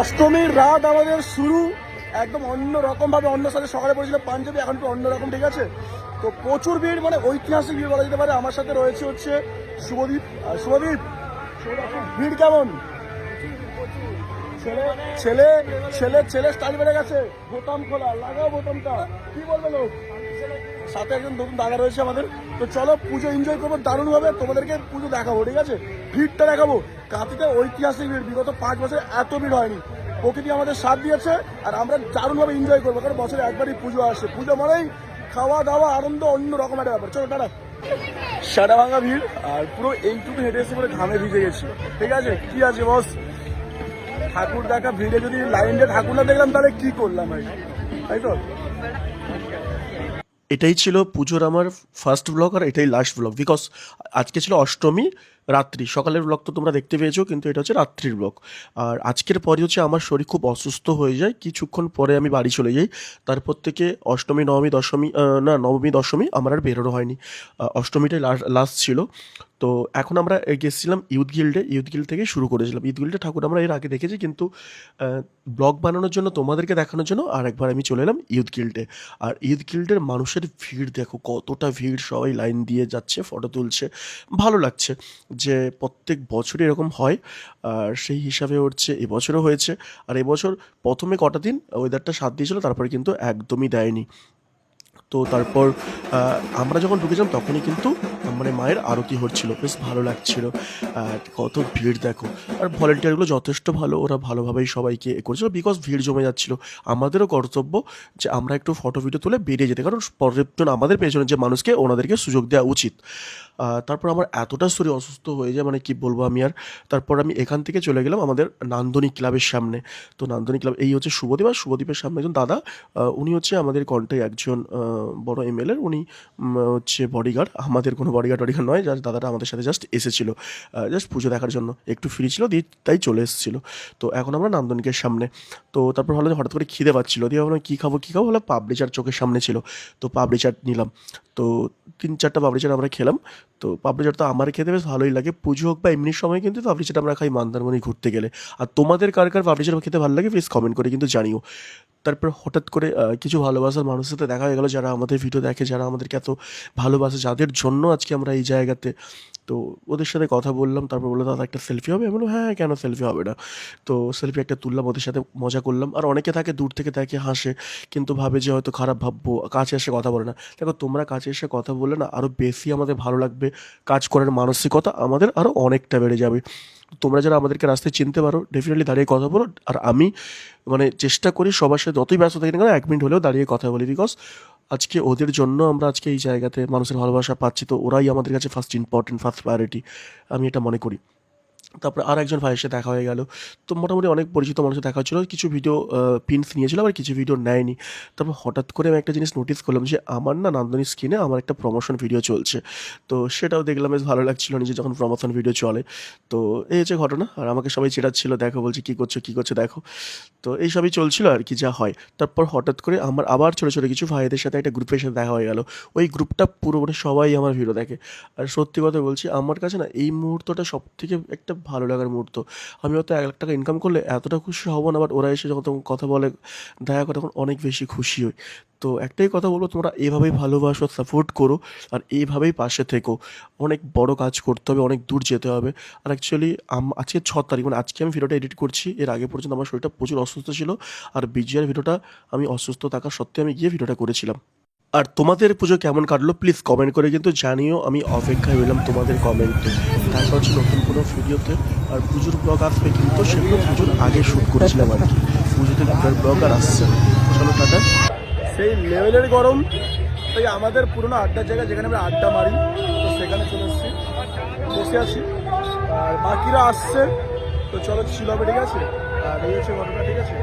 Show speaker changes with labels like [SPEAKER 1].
[SPEAKER 1] অষ্টমীর রাত আমাদের শুরু। একদম অন্য রকম ভাবে অন্য সাথে সকালে পড়েছিল পাঞ্জাবি, এখন একটু অন্যরকম ঠিক আছে? তো প্রচুর ভিড় মানে ঐতিহাসিক ভিড় বলা যেতে পারে। আমার সাথে রয়েছে হচ্ছে শুভদীপ শুভদীপ ভিড় কেমন? ছেলে ছেলে ছেলে ছেলে স্টাইল বেড়ে গেছে। বোতাম খোলা, লাগাও বোতামটা। কি বলবে লোক? সাথে একজন নতুন দাদা রয়েছে আমাদের। তো চলো, পুজো এনজয় করব দারুণ ভাবে তোমাদেরকে পুজো দেখাবো, ঠিক আছে? ভিড়টা দেখাবো। কাঁথিতে ঐতিহাসিক ভিড়। বিগত পাঁচ বছরে এত ভিড় হয়নি। প্রকৃতি আমাদের সাথ দিয়েছে আর আমরা দারুণভাবে এনজয় করব, কারণ বছরে একবারই পুজো আসে। পুজো মানেই খাওয়া দাওয়া আনন্দ, অন্য রকম একটা ব্যাপার। চলো টাটা সাদা ভাঙা ভিড়, আর পুরো এইটুকু হেঁটে এসে পুরো ঘামে ভিজে গেছি। ঠিক আছে? কি আছে বস ঠাকুর দেখা ভিড়ে যদি লাইন দিয়ে ঠাকুর না দেখলাম, তাহলে কি করলাম ভাই? তাই তো?
[SPEAKER 2] এটাই ছিল পুজোর আমার ফার্স্ট ব্লগ আর এটাই লাস্ট ব্লগ বিকজ আজকে ছিল অষ্টমী রাত্রি। সকালের ব্লগ তো তোমরা দেখতে পেয়েছ, কিন্তু এটা হচ্ছে রাত্রির ব্লগ আর আজকের পরে হচ্ছে আমার শরীর খুব অসুস্থ হয়ে যায়। কিছুক্ষণ পরে আমি বাড়ি চলে যাই। তারপর থেকে অষ্টমী, নবমী, দশমী না, নবমী, দশমী আমার আর বেরোনো হয়নি। অষ্টমীটাই লাস্ট ছিল। তো এখন আমরা গেছিলাম ইউথ গিল্ডে। ইউথ গিল্ড থেকে শুরু করেছিলাম। ইউথ গিল্ডে ঠাকুর আমরা এর আগে দেখেছি, কিন্তু ব্লগ বানানোর জন্য, তোমাদেরকে দেখানোর জন্য আর একবার আমি চলে এলাম ইউথ গিল্ডে। আর ইউথ গিল্ডের মানুষের ভিড় দেখো, কতটা ভিড়। সবাই লাইন দিয়ে যাচ্ছে ফটো তুলছে। ভালো লাগছে। যে প্রত্যেক বছরই এরকম হয়, আর সেই হিসাবে হচ্ছে এবছরও হয়েছে। আর এবছর প্রথমে কটা দিন ওয়েদারটা সাথ দিয়েছিল, তারপরে কিন্তু একদমই দেয়নি। তো তারপর আমরা যখন ঢুকেছিলাম তখনই কিন্তু মানে মায়ের আরতি হচ্ছিল, বেশ ভালো লাগছিল। কত ভিড় দেখো। আর ভলেন্টিয়ারগুলো যথেষ্ট ভালো, ওরা ভালোভাবেই সবাইকে এ করেছিল বিকজ ভিড় জমে যাচ্ছিল। আমাদেরও কর্তব্য যে আমরা একটু ফটো ভিডিও তুলে বেরিয়ে যেতে, কারণ পর্যটন আমাদের পেছনে যে মানুষকে, ওনাদেরকে সুযোগ দেওয়া উচিত। তারপর আমার এতটা শরীর অসুস্থ হয়ে যায় মানে কি বলব আমি আর। তারপর আমি এখান থেকে চলে গেলাম আমাদের নান্দনী ক্লাবের সামনে। তো নান্দনী ক্লাব, এই হচ্ছে শুভদীপ আর শুভদীপের সামনে একজন দাদা উনি হচ্ছে আমাদের কন্টে একজন বড় এমএলএর উনি হচ্ছে বডিগার্ড আমাদের কোনো বডিগার্ড টডিগার্ড নয় জাস্ট দাদাটা আমাদের সাথে জাস্ট এসেছিল। জাস্ট পুজো দেখার জন্য। একটু ফ্রি ছিল দিয়ে তাই চলে এসেছিল। তো এখন আমরা নান্দনিকের সামনে। তো তারপর ভালো হঠাৎ করে খিদে পাচ্ছিলো, দিয়ে ভাবলাম কী খাব কী খাব? হলো পাপড়ি চাট চোখের সামনে ছিল। তো পাপড়ি চাট নিলাম। তো তিন চারটা পাপড়ি চাট আমরা খেলাম। তো পাপড়ি চাট তো আমার খেতে বেশ ভালোই লাগে। পুজো হোক বা এমনি সময় কিন্তু পাপড়ি চাট আমরা খাই মন্দারমণি ঘুরতে গেলে। আর তোমাদের কার কার পাপড়ি চাট খেতে ভালো লাগে প্লিজ কমেন্ট করে কিন্তু জানিও। তারপর হঠাৎ করে কিছু ভালোবাসার মানুষের সাথে দেখা হয়ে গেলো যারা আমাদের ভিডিও দেখে, যারা আমাদেরকে এত ভালোবাসে, যাদের জন্য আজকে আমরা এই জায়গাতে। তো ওদের সাথে কথা বললাম, তারপর বলল, দাদা, একটা সেলফি হবে? আমি বললাম হ্যাঁ কেন সেলফি হবে না? তো সেলফি একটা তুললাম, ওদের সাথে মজা করলাম। আর অনেকে থাকে, দূর থেকে দেখে, হাসে, কিন্তু ভাবে যে হয়তো খারাপ ভাববো, কাছে এসে কথা বলে না। দেখো, তোমরা কাছে এসে কথা বললে না আরও বেশি আমাদের ভালো লাগবে। কাজ করার মানসিকতা আমাদের আরও অনেকটা বেড়ে যাবে। তোমরা যারা আমাদেরকে রাস্তায় চিনতে পারো ডেফিনেটলি দাঁড়িয়ে কথা বলো। আর আমি মানে চেষ্টা করি সবার সাথে যতই ব্যস্ত থাকি না কেন, এক মিনিট হলেও দাঁড়িয়ে কথা বলি বিকজ আজকে ওদের জন্য আমরা আজকে এই জায়গাতে মানুষের ভালোবাসা পাচ্ছি। তো ওরাই আমাদের কাছে ফার্স্ট ইম্পর্টেন্ট ফার্স্ট প্রায়োরিটি আমি এটা মনে করি। তারপর আর একজন ভাইয়ের সাথে দেখা হয়ে গেল। তো মোটামুটি অনেক পরিচিত মানুষের দেখা হচ্ছিল। কিছু ভিডিও পিনস নিয়েছিল, আবার কিছু ভিডিও নেয়নি। তারপর হঠাৎ করে আমি একটা জিনিস নোটিস করলাম যে, আমার না নান্দনী স্ক্রিনে আমার একটা প্রমোশন ভিডিও চলছে। তো সেটাও দেখলাম, বেশ ভালো লাগছিল নিজে যখন প্রমোশন ভিডিও চলে। তো এই হচ্ছে ঘটনা। আর আমাকে সবাই চেটাচ্ছিল দেখো, বলছে, কী করছ কী করছ, দেখো। তো এইসবই চলছিল আর কি, যা হয়। তারপর হঠাৎ করে আমার আবার ছোটো ছোটো কিছু ভাইদের সাথে একটা গ্রুপের সাথে দেখা হয়ে গেল। ওই গ্রুপটা পুরোপুরি সবাই আমার ভিডিও দেখে। আর সত্যি কথা বলছি, আমার কাছে না এই মুহূর্তটা সব থেকে একটা ভালো লাগার মুহূর্ত। আমি হয়তো এক লাখ টাকা ইনকাম করলে এতটা খুশি হব না বাট ওরা এসে যখন তখন কথা বলে, দেখা করে তখন অনেক বেশি খুশি হই। তো একটাই কথা বলব, তোমরা এভাবেই ভালোবাসো সাপোর্ট করো, আর এইভাবেই পাশে থেকো। অনেক বড় কাজ করতে হবে, অনেক দূর যেতে হবে। আর অ্যাকচুয়ালি আজকে ছ তারিখ মানে আজকে আমি ভিডিওটা এডিট করছি, এর আগে পর্যন্ত আমার শরীরটা প্রচুর অসুস্থ ছিল, আর বিজয়ের ভিডিওটা আমি অসুস্থ থাকা সত্ত্বেও আমি গিয়ে ভিডিওটা করেছিলাম। আর তোমাদের পুজো কেমন কাটলো? প্লিজ কমেন্ট করে কিন্তু জানিও। আমি অপেক্ষায় রইলাম তোমাদের কমেন্টে দেখা হচ্ছে নতুন কোনো ভিডিওতে। আর পুজোর ব্লগ আসবে কিন্তু সেগুলো পুজোর আগে শ্যুট করেছিলাম আর কি। পুজোতে দুটার ব্লগ আর আসছে চলো টাটা।
[SPEAKER 1] সেই লেভেলের গরম। তাই আমাদের পুরোনো আড্ডার জায়গা যেখানে আমরা আড্ডা মারি, তো সেখানে চলে এসেছি। বসে আছি। আর বাকিরা আসছে। তো চলো ছিল হবে, ঠিক আছে? আর এই হচ্ছে ঘটনা, ঠিক আছে?